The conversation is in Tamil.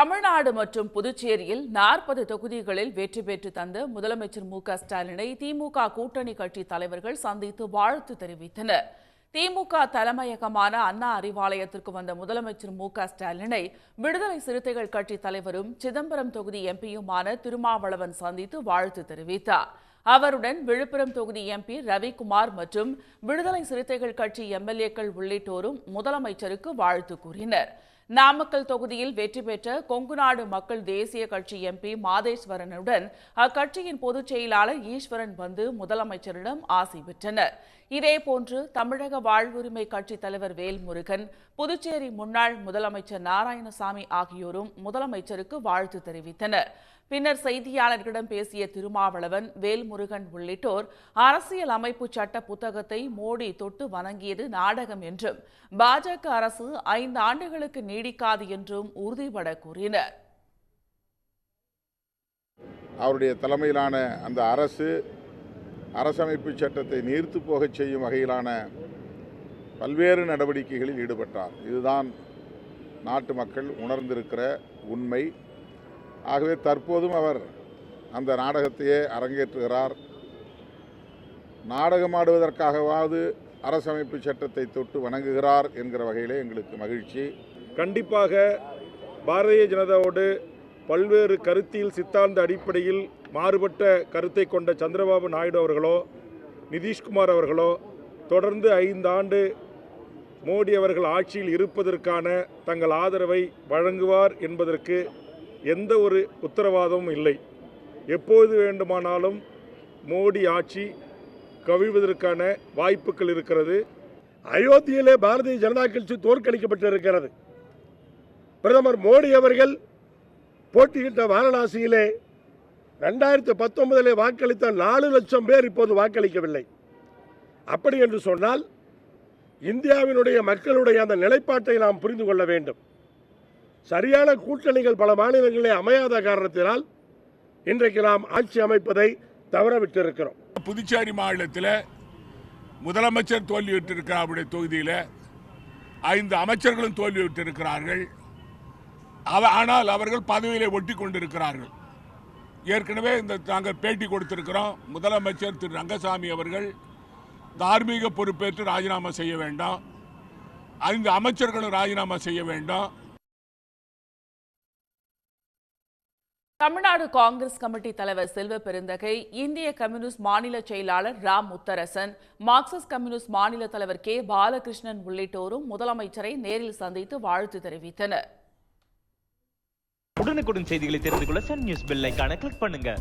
தமிழ்நாடு மற்றும் புதுச்சேரியில் நாற்பது தொகுதிகளில் வெற்றி பெற்று தந்த முதலமைச்சர் மு க ஸ்டாலினை திமுக கூட்டணி கட்சி தலைவர்கள் சந்தித்து வாழ்த்து தெரிவித்தனர். திமுக தலைமையகமான அண்ணா அறிவாலயத்திற்கு வந்த முதலமைச்சர் மு க ஸ்டாலினை விடுதலை சிறுத்தைகள் கட்சி தலைவரும் சிதம்பரம் தொகுதி எம்பியுமான திருமாவளவன் சந்தித்து வாழ்த்து தெரிவித்தார். அவருடன் விழுப்புரம் தொகுதி எம்பி ரவிக்குமார் மற்றும் விடுதலை சிறுத்தைகள் கட்சி எம்எல்ஏக்கள் உள்ளிட்டோரும் முதலமைச்சருக்கு வாழ்த்து கூறினர். நாமக்கல் தொகுதியில் வெற்றி பெற்ற கொங்குநாடு மக்கள் தேசிய கட்சி எம்பி மாதேஸ்வரனுடன் அக்கட்சியின் பொதுச் செயலாளர் ஈஸ்வரன் வந்து முதலமைச்சரிடம் ஆசை பெற்றனர். இதேபோன்று தமிழக வாழ்வுரிமை கட்சி தலைவர் வேல்முருகன் புதுச்சேரி முன்னாள் முதலமைச்சர் நாராயணசாமி ஆகியோரும் முதலமைச்சருக்கு வாழ்த்து தெரிவித்தனர். பின்னர் செய்தியாளர்களிடம் பேசிய திருமாவளவன் வேல்முருகன் உள்ளிட்டோர் அரசியல் அமைப்பு சட்ட புத்தகத்தை மோடி தொட்டு வணங்கியது நாடகம் என்றும் பாஜக அரசு ஐந்து ஆண்டுகளுக்கு நீடிக்காது என்றும் உறுதிபட கூறினர். அவருடைய தலைமையிலான அந்த அரசு அரசமைப்பு சட்டத்தை நீர்த்து போகச் செய்யும் வகையிலான பல்வேறு நடவடிக்கைகளில் ஈடுபட்டார். இதுதான் நாட்டு மக்கள் உணர்ந்திருக்கிற உண்மை. ஆகவே தற்போதும் அவர் அந்த நாடகத்தையே அரங்கேற்றுகிறார். நாடகமாடுவதற்காகவாவது அரசமைப்பு சட்டத்தை தொட்டு வணங்குகிறார் என்கிற வகையிலே எங்களுக்கு மகிழ்ச்சி. கண்டிப்பாக பாரதிய ஜனதாவோடு பல்வேறு கருத்தியல் சித்தாந்த அடிப்படையில் மாறுபட்ட கருத்தை கொண்ட சந்திரபாபு நாயுடு அவர்களோ நிதிஷ்குமார் அவர்களோ தொடர்ந்து ஐந்தாண்டு மோடி அவர்கள் ஆட்சியில் இருப்பதற்கான தங்கள் ஆதரவை வழங்குவார் என்பதற்கு எந்த ஒரு உத்தரவாதமும் இல்லை. எப்போது வேண்டுமானாலும் மோடி ஆட்சி கவிழ்வதற்கான வாய்ப்புகள் இருக்கிறது. அயோத்தியிலே பாரதிய ஜனதா கட்சி தோற்கடிக்கப்பட்டிருக்கிறது. பிரதமர் மோடி அவர்கள் போட்டியிட்ட வாரணாசியிலே ரெண்டாயிரத்தி பத்தொன்பதிலே வாக்களித்த நாலு லட்சம் பேர் இப்போது வாக்களிக்கவில்லை. அப்படி என்று சொன்னால் இந்தியாவினுடைய மக்களுடைய அந்த நிலைப்பாட்டை நாம் புரிந்து கொள்ள வேண்டும். சரியான கூட்டணிகள் பல மாநிலங்களிலே அமையாத காரணத்தினால் இன்றைக்கு நாம் ஆட்சி அமைப்பதை தவறவிட்டிருக்கிறோம். புதுச்சேரி மாநிலத்தில் முதலமைச்சர் தோல்வியுற்றிருக்கிறார் அவருடைய தொகுதியில். ஐந்து அமைச்சர்களும் தோல்வியுற்றிருக்கிறார்கள். அவ- ஆனால் அவர்கள் பதவியிலே ஒட்டி கொண்டிருக்கிறார்கள் ஏற்கனவே இந்த நாங்கள் பேட்டி கொடுத்திருக்கிறோம். முதலமைச்சர் திரு ரங்கசாமி அவர்கள் தார்மீக பொறுப்பேற்று ராஜினாமா செய்ய வேண்டாம். ஐந்து அமைச்சர்களும் ராஜினாமா செய்ய வேண்டாம். தமிழ்நாடு காங்கிரஸ் கமிட்டி தலைவர் செல்வ பெருந்தகை இந்திய கம்யூனிஸ்ட் மாநில செயலாளர் ராம் முத்தரசன் மார்க்சிஸ்ட் கம்யூனிஸ்ட் மாநில தலைவர் கே. பாலகிருஷ்ணன் உள்ளிட்டோரும் முதலமைச்சரை நேரில் சந்தித்து வாழ்த்து தெரிவித்தனர். உடனுக்குடன் செய்திகளை தெரிந்து கொள்ள சன் நியூஸ் பெல் கிளிக் பண்ணுங்க.